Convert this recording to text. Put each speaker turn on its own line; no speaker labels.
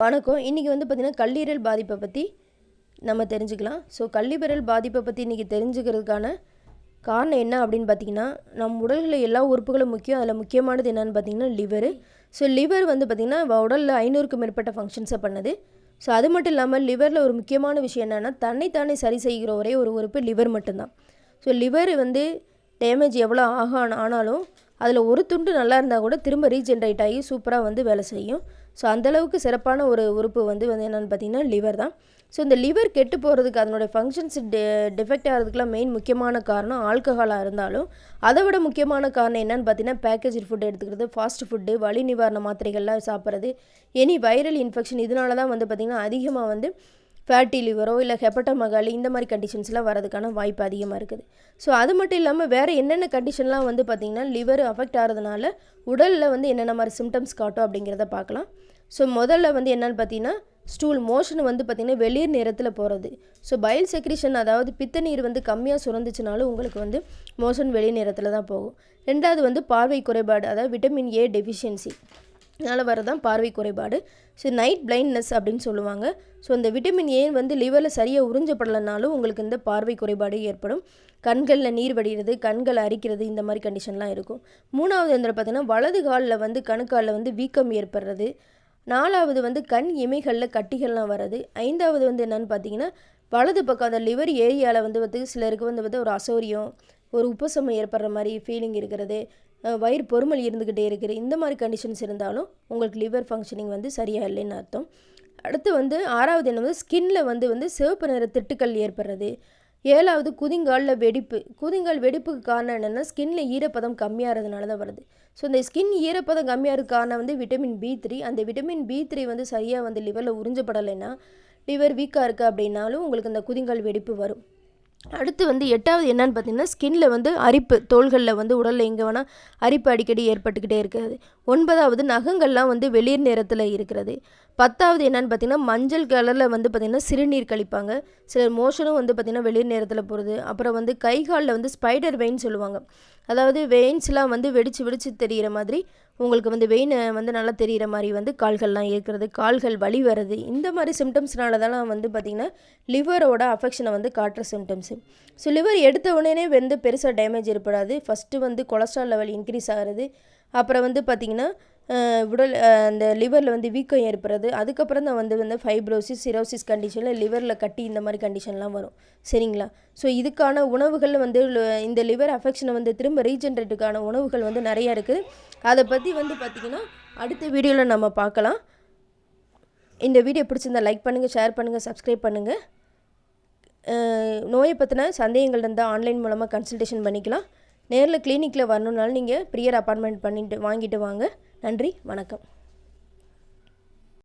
வணக்கம். இன்றைக்கி வந்து பார்த்திங்கன்னா கல்லீரல் பாதிப்பை பற்றி நம்ம தெரிஞ்சுக்கலாம். ஸோ கல்லீரல் பாதிப்பை பற்றி இன்றைக்கி தெரிஞ்சுக்கிறதுக்கான காரணம் என்ன அப்படின்னு பார்த்தீங்கன்னா நம் உடல்களில் எல்லா உறுப்புகளும் முக்கியம். அதில் முக்கியமானது என்னென்னு பார்த்தீங்கன்னா லிவரு ஸோ லிவர் வந்து பார்த்திங்கன்னா உடலில் ஐநூறுக்கும் மேற்பட்ட ஃபங்க்ஷன்ஸை பண்ணுது. ஸோ அது மட்டும் இல்லாமல் லிவரில் ஒரு முக்கியமான விஷயம் என்னென்னா தன்னைத்தானே சரி செய்கிற ஒரே ஒரு உறுப்பு லிவர் மட்டும்தான். ஸோ லிவர் வந்து டேமேஜ் எவ்வளோ ஆக ஆனாலும் அதில் ஒரு துண்டு நல்லா இருந்தால் கூட திரும்ப ரீஜென்ரேட் ஆகி சூப்பராக வந்து வேலை செய்யும். ஸோ அந்தளவுக்கு சிறப்பான ஒரு உறுப்பு வந்து வந்து என்னென்னு பார்த்தீங்கன்னா லிவர் தான். ஸோ இந்த லிவர் கெட்டு போகிறதுக்கு அதனுடைய ஃபங்க்ஷன்ஸ் டெ டிஃபெக்ட் ஆகிறதுக்குலாம் மெயின் முக்கியமான காரணம் ஆல்கஹாலாக இருந்தாலும் அதை விட முக்கியமான காரணம் என்னென்னு பார்த்தீங்கன்னா பேக்கேஜ் ஃபுட் எடுத்துக்கிறது ஃபாஸ்ட் ஃபுட்டு வலி நிவாரண மாத்திரைகள்லாம் சாப்பிட்றது எனி வைரல் இன்ஃபெக்ஷன் இதனால தான் வந்து பார்த்திங்கன்னா அதிகமாக வந்து ஃபேட்டி லிவரோ இல்லை ஹெப்பட்டமகாலி இந்த மாதிரி கண்டிஷன்ஸ்லாம் வரதுக்கான வாய்ப்பு அதிகமாக இருக்குது. ஸோ அது மட்டும் இல்லாமல் வேறு என்னென்ன கண்டிஷன்லாம் வந்து பார்த்திங்கன்னா லிவர் அஃபெக்ட் ஆகிறதுனால உடலில் வந்து என்னென்ன மாதிரி சிம்டம்ஸ் காட்டும் அப்படிங்கிறத பார்க்கலாம் ஸோ முதல்ல வந்து என்னென்னு பார்த்தீங்கன்னா ஸ்டூல் மோஷன் வந்து பார்த்திங்கன்னா வெளிர் நிறத்தில் போகிறது ஸோ பயல் செக்ரிஷன் அதாவது பித்த நீர் வந்து கம்மியாக சுரந்துச்சுனாலும் உங்களுக்கு வந்து மோஷன் வெளி நிறத்தில் தான் போகும். ரெண்டாவது வந்து பார்வை குறைபாடு அதாவது விட்டமின் ஏ டெஃபிஷியன்சி அதனால் வரதான் பார்வை குறைபாடு. ஸோ நைட் பிளைண்ட்னஸ் அப்படின்னு சொல்லுவாங்க. ஸோ இந்த விட்டமின் ஏ வந்து லிவரில் சரியாக உறிஞ்சப்படலைனாலும் உங்களுக்கு இந்த பார்வை குறைபாடு ஏற்படும். கண்களில் நீர் வடிகிறது கண்கள் அரிக்கிறது இந்த மாதிரி கண்டிஷன்லாம் இருக்கும். மூணாவது வந்து பார்த்திங்கன்னா வலது காலில் வந்து கணுக்காலில் வந்து வீக்கம் ஏற்படுறது. நாலாவது வந்து கண் இமைகளில் கட்டிகள்லாம் வர்றது. ஐந்தாவது வந்து என்னென்னு பார்த்தீங்கன்னா வலது பக்கம் அந்த லிவர் ஏரியாவில் வந்து வந்து சிலருக்கு வந்து வந்து ஒரு அசௌரியம் ஒரு உப்பசமம் ஏற்படுற மாதிரி ஃபீலிங் இருக்கிறது. வயிறு பொறுமல் இருந்துக்கிட்டே இருக்குது. இந்த மாதிரி கண்டிஷன்ஸ் இருந்தாலும் உங்களுக்கு லிவர் ஃபங்க்ஷனிங் வந்து சரியாக இல்லைன்னு அர்த்தம். அடுத்து வந்து ஆறாவது என்ன வந்து ஸ்கின்ல வந்து வந்து சிவப்பு நிற திட்டுக்கள் ஏற்படுறது. ஏழாவது குதிங்காலில் வெடிப்பு. குதிங்கால் வெடிப்புக்கு காரணம் என்னென்னா ஸ்கின்ல ஈரப்பதம் கம்மியாகிறதுனால தான் வருது. ஸோ இந்த ஸ்கின் ஈரப்பதம் கம்மியாக காரணம் வந்து விட்டமின் பி த்ரீ அந்த விட்டமின் பி த்ரீ வந்து சரியாக வந்து லிவரில் உறிஞ்சப்படலைன்னா லிவர் வீக்காக இருக்குது அப்படின்னாலும் உங்களுக்கு இந்த குதிங்கால் வெடிப்பு வரும். அடுத்து வந்து எட்டாவது என்னன்னு பார்த்தீங்கன்னா ஸ்கின்ல வந்து அரிப்பு தோள்களில் வந்து உடலில் எங்கே வேணால் அரிப்பு அடிக்கடி ஏற்பட்டுக்கிட்டே இருக்காது. ஒன்பதாவது நகங்கள்லாம் வந்து வெளிர் நேரத்தில் இருக்கிறது. பத்தாவது என்னென்னு பார்த்தீங்கன்னா மஞ்சள் கலரில் வந்து பார்த்திங்கன்னா சிறுநீர் கழிப்பாங்க. சிலர் மோஷனும் வந்து பார்த்திங்கன்னா வெளிர் நேரத்தில் போகிறது அப்புறம் வந்து கை காலில் வந்து ஸ்பைடர் வெயின் சொல்லுவாங்க. அதாவது வெயின்ஸ்லாம் வந்து வெடித்து வெடிச்சு தெரிகிற மாதிரி உங்களுக்கு வந்து வெயின் வந்து நல்லா தெரிகிற மாதிரி வந்து கால்கள்லாம் இருக்கிறது. கால்கள் வலி வர்றது. இந்த மாதிரி சிம்டம்ஸ்னால தான் வந்து பார்த்திங்கன்னா லிவரோட அஃபெக்ஷனை வந்து காட்டுற சிம்டம்ஸு ஸோ லிவர் எடுத்த உடனே வந்து பெருசாக டேமேஜ் ஏற்படாது. ஃபஸ்ட்டு வந்து கொலஸ்ட்ரால் லெவல் இன்க்ரீஸ் ஆகிறது. அப்புறம் வந்து பார்த்திங்கன்னா உடல் அந்த லிவரில் வந்து வீக்கம் ஏற்படுறது. அதுக்கப்புறம் தான் வந்து வந்து ஃபைப்ரோசிஸ் சிரோசிஸ் கண்டிஷனில் லிவரில் கட்டி இந்த மாதிரி கண்டிஷன்லாம் வரும். சரிங்களா? ஸோ இதுக்கான உணவுகள் வந்து இந்த லிவர் அஃபெக்ஷனை வந்து திரும்ப ரீஜென்ரேட்டுக்கான உணவுகள் வந்து நிறையா இருக்குது அதை பற்றி வந்து பார்த்திங்கன்னா அடுத்த வீடியோவில் நம்ம பார்க்கலாம். இந்த வீடியோ பிடிச்சிருந்தால் லைக் பண்ணுங்கள் ஷேர் பண்ணுங்கள் சப்ஸ்கிரைப் பண்ணுங்கள் நோயை பற்றின சந்தேகங்கள் இருந்தால் ஆன்லைன் மூலமாக கன்சல்டேஷன் பண்ணிக்கலாம். நேரில் கிளினிக்கில் வரணுன்னாலும் நீங்கள் ப்ரியர் அப்பாயின்மெண்ட் பண்ணிட்டு வாங்கிட்டு வாங்க. நன்றி வணக்கம்.